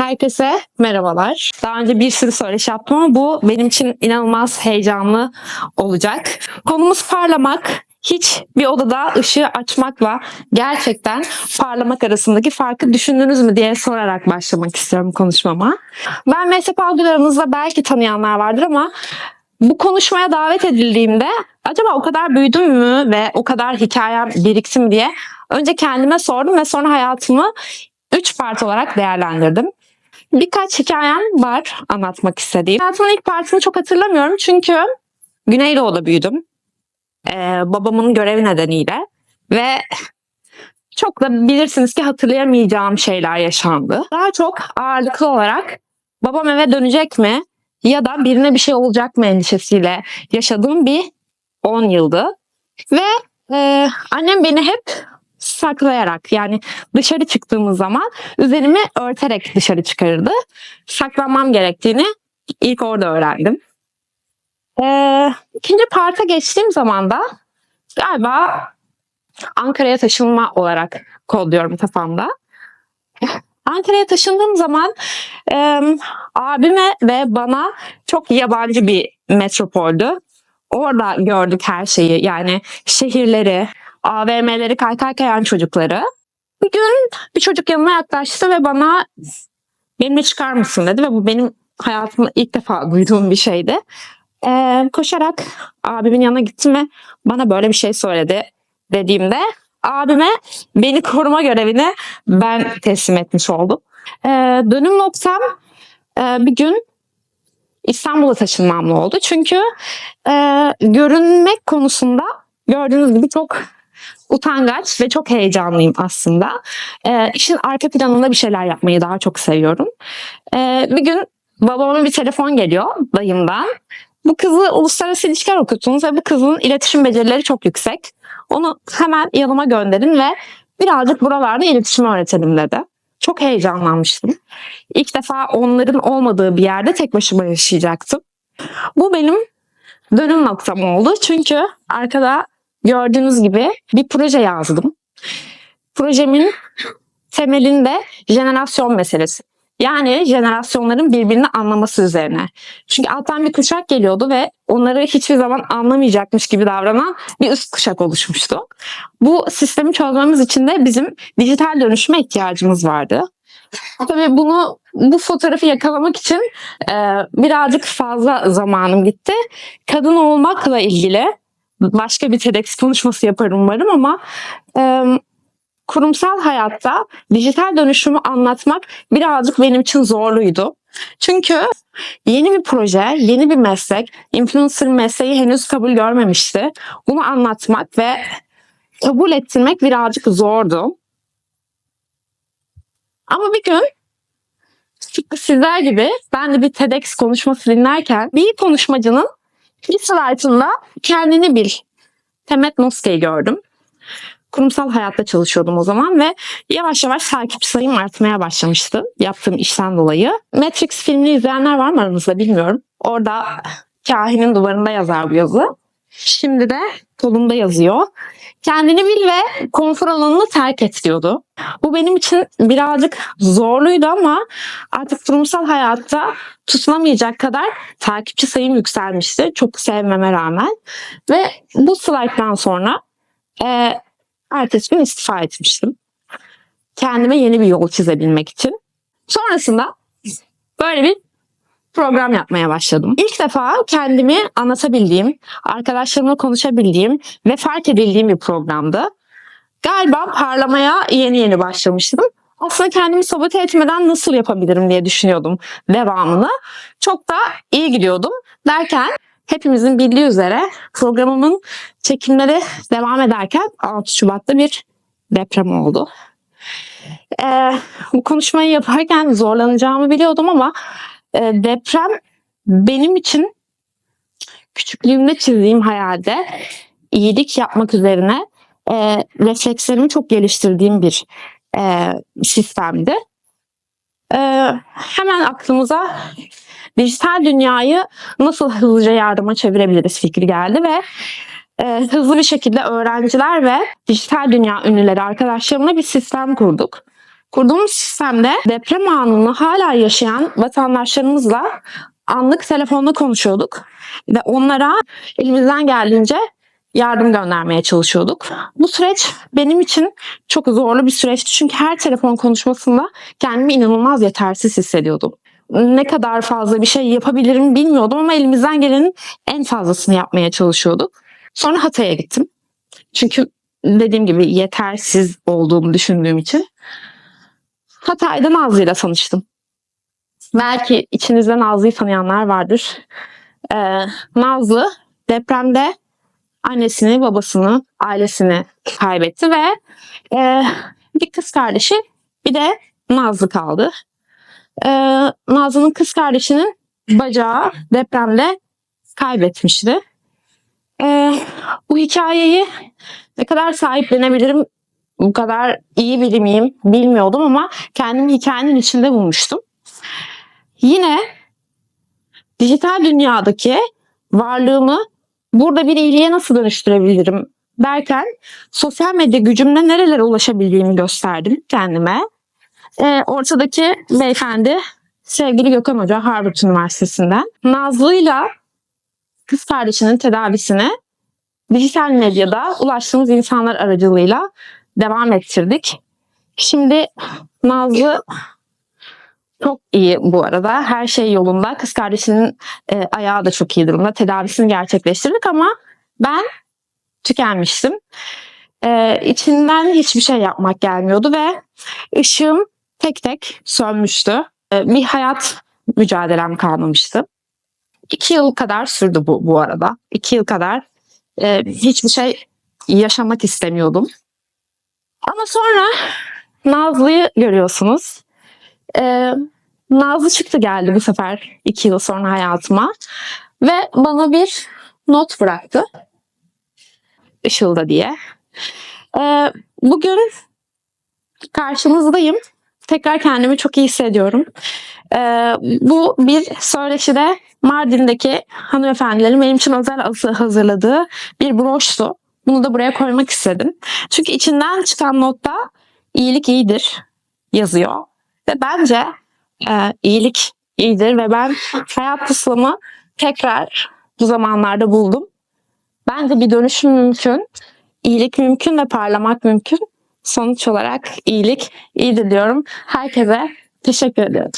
Herkese merhabalar. Daha önce bir sürü söyleşi yaptım ama bu benim için inanılmaz heyecanlı olacak. Konumuz parlamak. Hiç bir odada ışığı açmakla gerçekten parlamak arasındaki farkı düşündünüz mü diye sorarak başlamak istiyorum konuşmama. Ben Meslek aranızda belki tanıyanlar vardır ama bu konuşmaya davet edildiğimde acaba o kadar büyüdüm mü ve o kadar hikayem birikti mi diye önce kendime sordum ve sonra hayatımı üç part olarak değerlendirdim. Birkaç hikayem var anlatmak istediğim. Hayatımın ilk partini çok hatırlamıyorum çünkü Güneydoğu'da büyüdüm. Ee, babamın görevi nedeniyle ve çok da bilirsiniz ki hatırlayamayacağım şeyler yaşandı. Daha çok ağırlıklı olarak babam eve dönecek mi ya da birine bir şey olacak mı endişesiyle yaşadığım bir 10 yıldı. Ve e, annem beni hep saklayarak yani dışarı çıktığımız zaman üzerimi örterek dışarı çıkarırdı. Saklanmam gerektiğini ilk orada öğrendim. Ee, ikinci parta geçtiğim zaman da galiba Ankara'ya taşınma olarak kodluyorum kafamda. Ankara'ya taşındığım zaman e, abime ve bana çok yabancı bir metropoldü. Orada gördük her şeyi yani şehirleri, AVM'leri kaykay çocukları. Bir gün bir çocuk yanıma yaklaştı ve bana benimle çıkar mısın dedi ve bu benim hayatımda ilk defa duyduğum bir şeydi. Ee, koşarak abimin yanına gittim ve bana böyle bir şey söyledi dediğimde abime beni koruma görevini ben teslim etmiş oldum. Ee, dönüm noktam e, bir gün İstanbul'a taşınmamla oldu. Çünkü e, görünmek konusunda gördüğünüz gibi çok utangaç ve çok heyecanlıyım aslında. E, işin arka planında bir şeyler yapmayı daha çok seviyorum. E, bir gün babama bir telefon geliyor dayımdan. Bu kızı uluslararası ilişkiler okuttunuz ve bu kızın iletişim becerileri çok yüksek. Onu hemen yanıma gönderin ve birazcık buralarda iletişim öğretelim dedi. Çok heyecanlanmıştım. İlk defa onların olmadığı bir yerde tek başıma yaşayacaktım. Bu benim dönüm noktam oldu. Çünkü arkada gördüğünüz gibi bir proje yazdım. Projemin temelinde jenerasyon meselesi. Yani jenerasyonların birbirini anlaması üzerine. Çünkü alttan bir kuşak geliyordu ve onları hiçbir zaman anlamayacakmış gibi davranan bir üst kuşak oluşmuştu. Bu sistemi çözmemiz için de bizim dijital dönüşüme ihtiyacımız vardı. Tabii bunu bu fotoğrafı yakalamak için e, birazcık fazla zamanım gitti. Kadın olmakla ilgili başka bir TEDx konuşması yaparım umarım ama e, kurumsal hayatta dijital dönüşümü anlatmak birazcık benim için zorluydu. Çünkü yeni bir proje, yeni bir meslek, influencer mesleği henüz kabul görmemişti. Bunu anlatmak ve kabul ettirmek birazcık zordu. Ama bir gün sizler gibi ben de bir TEDx konuşması dinlerken bir konuşmacının bir slaytında kendini bil. Temet Noske'yi gördüm kurumsal hayatta çalışıyordum o zaman ve yavaş yavaş takipçi sayım artmaya başlamıştı yaptığım işten dolayı. Matrix filmini izleyenler var mı aranızda bilmiyorum. Orada kahinin duvarında yazar bu yazı. Şimdi de kolumda yazıyor. Kendini bil ve konfor alanını terk et diyordu. Bu benim için birazcık zorluydu ama artık kurumsal hayatta tutunamayacak kadar takipçi sayım yükselmişti. Çok sevmeme rağmen. Ve bu slayttan sonra e, ertesi gün istifa etmiştim. Kendime yeni bir yol çizebilmek için. Sonrasında böyle bir program yapmaya başladım. İlk defa kendimi anlatabildiğim, arkadaşlarımla konuşabildiğim ve fark edildiğim bir programdı. Galiba parlamaya yeni yeni başlamıştım. Aslında kendimi sabote etmeden nasıl yapabilirim diye düşünüyordum devamını. Çok da iyi gidiyordum. Derken hepimizin bildiği üzere programımın çekimleri devam ederken 6 Şubat'ta bir deprem oldu. Ee, bu konuşmayı yaparken zorlanacağımı biliyordum ama e, deprem benim için küçüklüğümde çizdiğim hayalde iyilik yapmak üzerine e, reflekslerimi çok geliştirdiğim bir e, sistemdi. E, hemen aklımıza dijital dünyayı nasıl hızlıca yardıma çevirebiliriz fikri geldi ve e, hızlı bir şekilde öğrenciler ve dijital dünya ünlüleri arkadaşlarımla bir sistem kurduk. Kurduğumuz sistemde deprem anını hala yaşayan vatandaşlarımızla anlık telefonla konuşuyorduk ve onlara elimizden geldiğince yardım göndermeye çalışıyorduk. Bu süreç benim için çok zorlu bir süreçti çünkü her telefon konuşmasında kendimi inanılmaz yetersiz hissediyordum. Ne kadar fazla bir şey yapabilirim bilmiyordum ama elimizden gelenin en fazlasını yapmaya çalışıyorduk. Sonra Hatay'a gittim. Çünkü dediğim gibi yetersiz olduğumu düşündüğüm için. Hatay'da Nazlı ile tanıştım. Belki içinizde Nazlı'yı tanıyanlar vardır. Ee, Nazlı depremde annesini, babasını, ailesini kaybetti ve e, bir kız kardeşi bir de Nazlı kaldı. E, Nazlı'nın kız kardeşinin bacağı depremde kaybetmişti. E, bu hikayeyi ne kadar sahiplenebilirim, bu kadar iyi biri miyim bilmiyordum ama kendimi hikayenin içinde bulmuştum. Yine dijital dünyadaki varlığımı burada bir iyiliğe nasıl dönüştürebilirim derken sosyal medya gücümle nerelere ulaşabildiğimi gösterdim kendime. Ee, ortadaki beyefendi sevgili Gökhan Hoca Harvard Üniversitesi'nden. Nazlı'yla kız kardeşinin tedavisine dijital medyada ulaştığımız insanlar aracılığıyla devam ettirdik. Şimdi Nazlı çok iyi bu arada. Her şey yolunda. Kız kardeşinin e, ayağı da çok iyi durumda. Tedavisini gerçekleştirdik ama ben tükenmiştim. E, içinden hiçbir şey yapmak gelmiyordu ve ışığım tek tek sönmüştü. E, bir hayat mücadelem kalmamıştı. İki yıl kadar sürdü bu bu arada. İki yıl kadar e, hiçbir şey yaşamak istemiyordum. Ama sonra Nazlı'yı görüyorsunuz. Ee, Nazlı çıktı geldi bu sefer iki yıl sonra hayatıma. Ve bana bir not bıraktı. Işılda diye. Ee, bugün karşınızdayım. Tekrar kendimi çok iyi hissediyorum. Ee, bu bir söyleşide Mardin'deki hanımefendilerin benim için özel hazırladığı bir broştu. Bunu da buraya koymak istedim. Çünkü içinden çıkan notta iyilik iyidir yazıyor. Ve bence e, iyilik iyidir ve ben hayat puslamı tekrar bu zamanlarda buldum. Bence bir dönüşüm mümkün. İyilik mümkün ve parlamak mümkün. Sonuç olarak iyilik iyidir diyorum. Herkese teşekkür ediyorum.